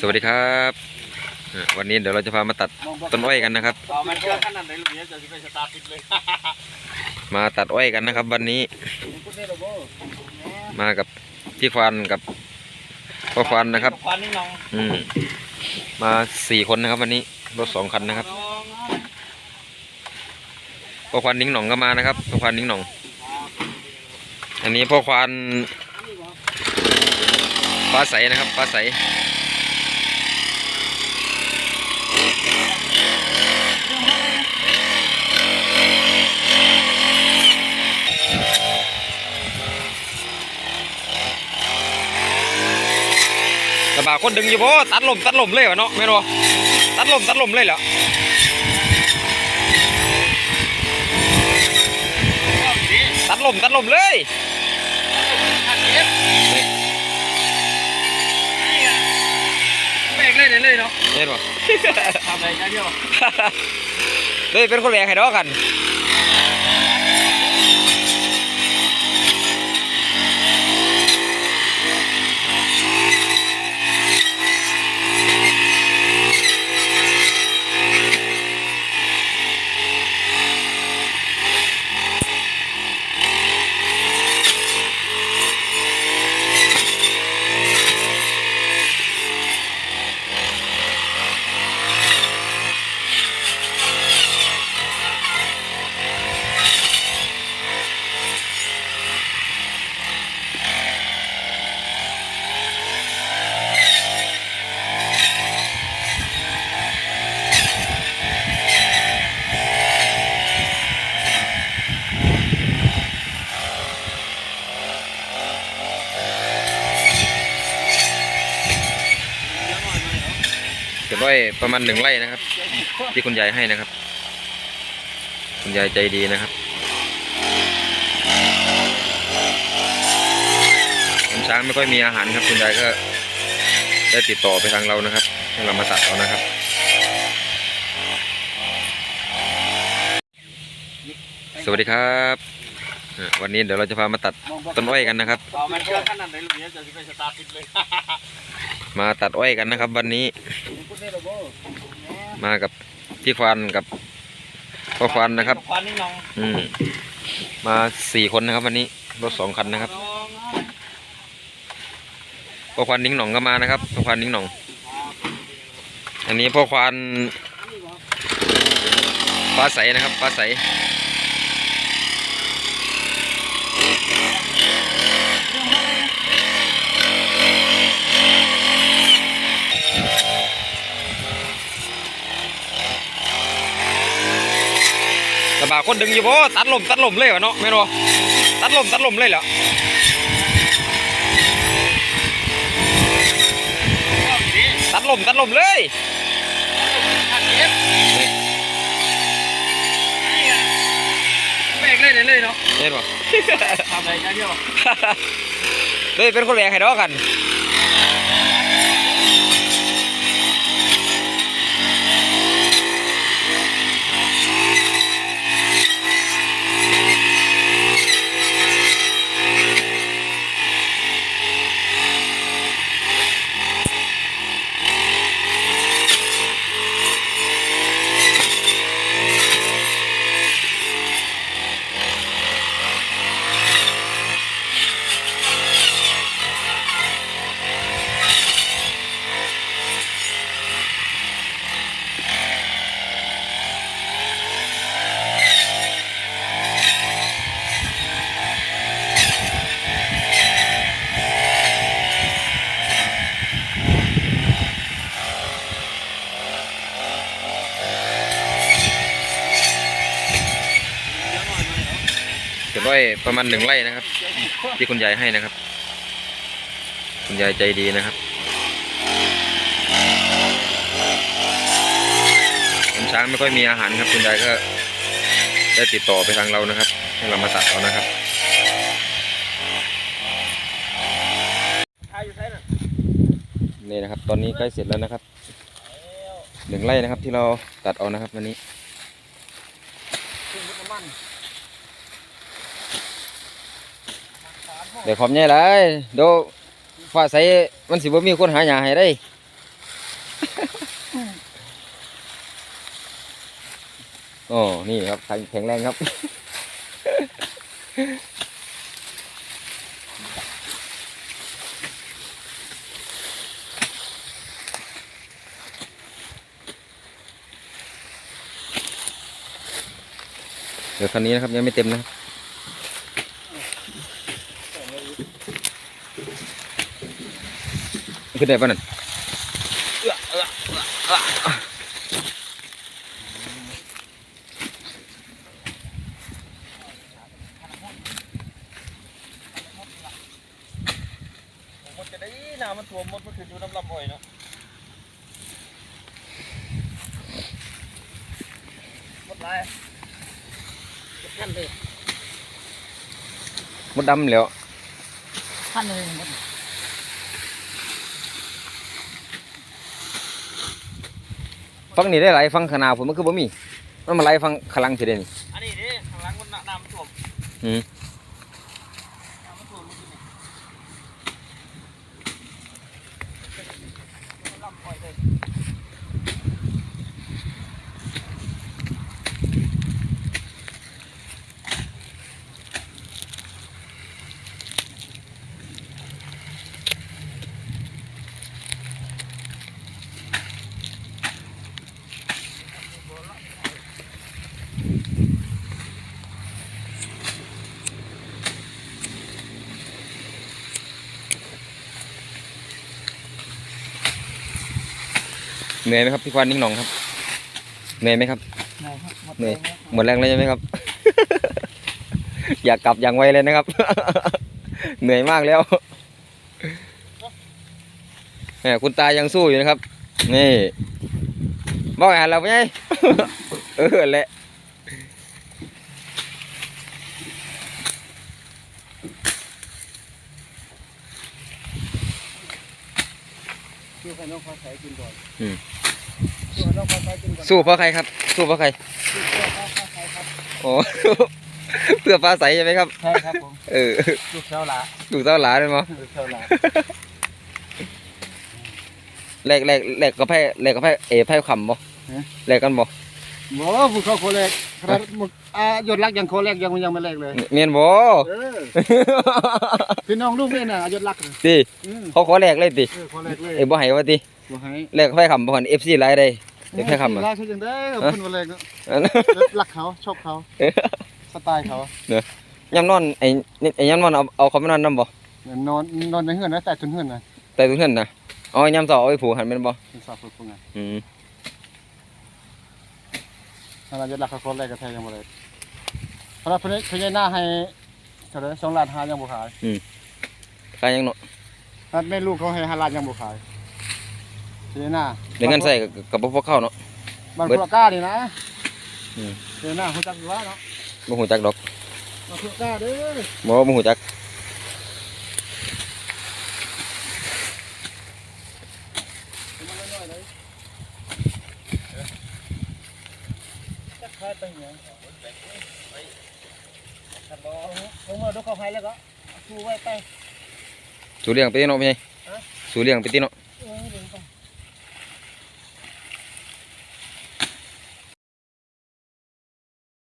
สวัสดีครับเอ่อวันนี้เดี๋ยวเราจะพามาตัดต้นอ้อยกันนะครับต่อมันเครื่องขนาดไหนลูกเนี้ยจะสิไปสตาร์ทติดเลยมาตัดอ้อยกันนะครับ วันนี้ มากับพี่ควานกับพ่อควานนะครับควันนี่น้องอืมมาสี่คนนะครับ วันนี้รถสองคันนะครับพ่อควานนิ้งหน่องก็มานะครับพ่อควานนิ้งหน่อง อันนี้พ่อควานฟ้าใสนะครับฟ้าใสระบาด คนดึงอยู่พ่ตัดลมตัดลมเลยวะเนาะแม่นบ่ตัดลมตัดลมเลยเหรอตัดลมตัดลมเลยเบรกเลยเดี๋ยวเลยเนาะเห็นบ่ทำอะไรกันเดียวเลยเป็นคนแรกให้ดอกกัน เก็บไว้ประมาณหนึ่งไร่นะครับ ที่คุณยายให้นะครับ คุณยายใจดีนะครับน้ำช้างไม่ค่อยมีอาหารครับ คุณยายก็ได้ติดต่อไปทางเรานะครับให้เรามาตัดเอานะครับสวัสดีครับเอ่อวันนี้เดี๋ยวเราจะพามาตัดต้นอ้อยกันนะครับต่อมันเครื่องขนาดไหนลูกเนี้ยจะสิไปสตาร์ทติดเลยมาตัดอ้อยกันนะครับ วันนี้ มากับพี่ควานกับพ่อควานนะครับ ควันนี่น้องอืมมาสี่คนนะครับ วันนี้รถสองคันนะครับพ่อควานนิ้งหน่องก็มานะครับพ่อควานนิ้งหน่อง อันนี้พ่อควานฟ้าใสนะครับฟ้าใส กระบะคนดึงอยู่พ่ตัดลมตัดลมเลยวะเนาะแม่นบ่ตัดลมตัดลมเลยเหรอตัดลมตัดลมเลยเบรกเลยเดี๋ยวเลยเนาะเห็นบ่ทำอะไรกันเดียวเลยเป็นคนแรกให้ดอกกัน ไว้ประมาณหนึ่งไร่นะครับ ที่คุณยายให้นะครับ คุณยายใจดีนะครับน้ำช้างไม่ค่อยมีอาหารครับ คุณยายก็ได้ติดต่อไปทางเรานะครับให้เรามาตัดเอานะครับนี่นะครับ ตอนนี้ใกล้เสร็จแล้วนะครับหนึ่งไร่นะครับที่เราตัดเอานะครับวันนี้ ขึ้นรถน้ำมัน เดี๋ยวขอมใหญ่เลยเดี๋ยวฟ้าใสมันสิบ่มีคนหาหญ้าให้ได้โอ้นี่ครับแข็งแข็งแรงครับเดี๋ยวคันนี้นะครับยังไม่เต็มนะครับ ขึ้นได้ปะนั่นมดจะได้น้ำมันท่วมมดมันขึ้นอยู่น้ำลำอ้อยเนาะมดไรท่านเลยมดดำแล้วท่านเลยมด ฟังนี่ได้หลายฟังขางหนาผมมันคือบ่มี มันมาไล่ฟังขางหลังสิเด่นอันนี้ดิข้างหลังมันน้ำมันท่วมอืม น้ำมันท่วมมันขึ้นนี่น้ำลำอ้อยเลย เหนื่อยไหมครับพี่ควานนิ่งหนองครับเหนื่อยไหมครับเหนื่อยหมดแรงเลยใช่ไหมครับ อยากกลับอย่างไวเลยนะครับ เหนื่อยมากแล้วแหมคุณตายังสู้อยู่นะครับ นี่บอกอาหารเราไปไงเออแหละคือให้น้องฟ้าใสกินก่อนอืมคือให้น้องฟ้าใสกินก่อน สู้เพราะใครครับ สู้เพราะใครคือเพื่อฟ้าใสครับโอ้ เพื่อฟ้าใสใช่ไหมครับ ใช่ครับผม เออ ลูกเช้าหลาถูกเต้าหลาเลยมั้งลูกเช้าหลาแลกแลกแลกกับไพ่แลกกับไพ่เอไพ่ขำบ่แลกกันบ่หมอผู้เขาโคแรกครับอ่ายศรักยังโคแรกยังยังไม่แรกเลย เมียนบ่เออพี่น้องลูกนี่น่ะยศรักติอืมเขาขอแลกเลยติเออโคแรกเลยเอ้ยบ่ให้ว่าติ บ่ให้แลกกับไพ่ขำบ่หัน FC หลายได้เดี๋ยวไพ่ขำอะอะรักเขาจังได้อคุณโคแรกเนาะอันนั้นรักเขาชอบเขาสไตล์เขายามนอนไอ้นี่ไอ้ยามนอนเอาเอาเขามานอนนํบ่เนี่ยนอนนอนในเฮือนนะแต่จนเฮือนนะแต่ทุกท่านนะอ๋อยามเช้าเอาไปผูกหันแม่นบ่เป็นสาวฝึกพวกนั้นอืมถ้าเราจะรักเขาโคแรกก็แท้ยังบ่ได้เพราะว่าเพิ่นเพิ่นให้หน้าให้เท่าไหร่2ล้าน5ยังบ่ขายขายยังเนาะถ้าแม่ลูกเขาให้5ล้านยังบ่ขาย เพิ่นให้หน้าได้เงินใส่กับกับบ่พอเข้าเนาะบ้านเบิดพวกกล้านี่นะอืมเพิ่นให้หน้าฮู้จักอยู่ว่าเนาะบ่ฮู้จักดอกบ้านพวกกล้าเด้อบ่บ่ฮู้จักมาหน่อยเลยจักขายไปหยังครับบ่ผมว่าดูเขาให้แล้วก็สู้ไว้ไปสูเลี้ยงไปติเนาะพี่ใหญ่ฮะสูเลี้ยงไปติเนาะ